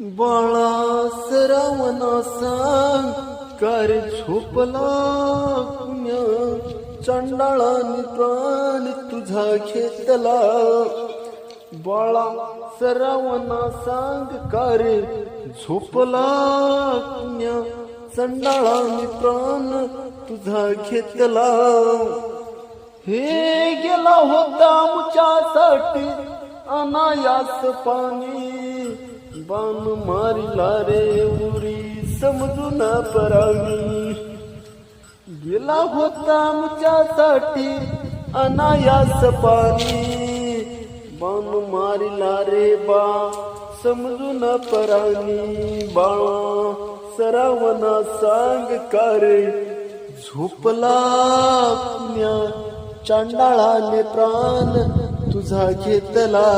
बाळा सरावना सांग कर झोपला कुण्या? चंडाळाने प्राण तुझा घेतला. बाळा सरावना सांग कर झोपला कुण्या? चंडाळा प्राण तुझा घेतला. हे गेला होता मुच्यासाठी अनायास पाणी. बाम मारिला रे उरी समजून परावी. गेला होता आमच्यासाठी अनायास पाणी. बाम मारिला रे बा समजून पराणी बाळा सरावना सांग का रे? झोपला पुण्या चांडाळाने प्राण तुझा घेतला.